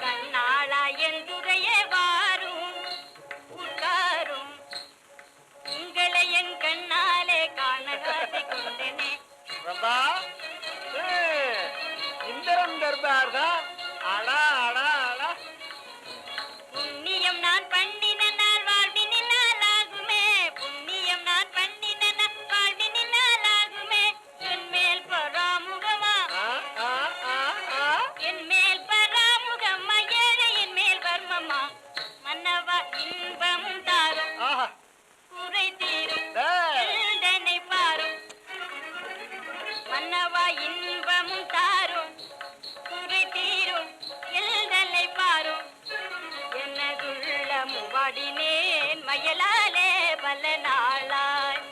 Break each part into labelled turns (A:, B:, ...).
A: கண்ணாளா என் துறையே வாரும் உட்காரும். உங்களை என் கண்ணாலே காண காசி கொண்டனே.
B: ரம்பா ஏய், இந்திரன் தர்பார் தான் அடா அடா அடா.
A: புண்ணியம் நான் பண்ணின மன்னவா இன்பமும் தாரும். குறை தீரும் எந்தனை பாரும். எனதுள்ளமும் வாடினேன் மயலாலே பல நாளாய்.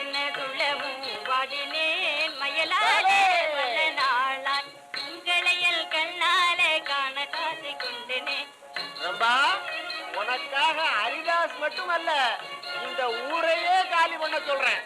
A: எனதுள்ளமும் வாடினேன் மயலாலே பல நாளாய். உங்களையல் கண்ணாலே காண காசி கொண்டனே.
B: ரம்பா உனக்காக ஹரிதாஸ் மட்டுமல்ல இந்த ஊரையே காலி பண்ண சொல்றேன்.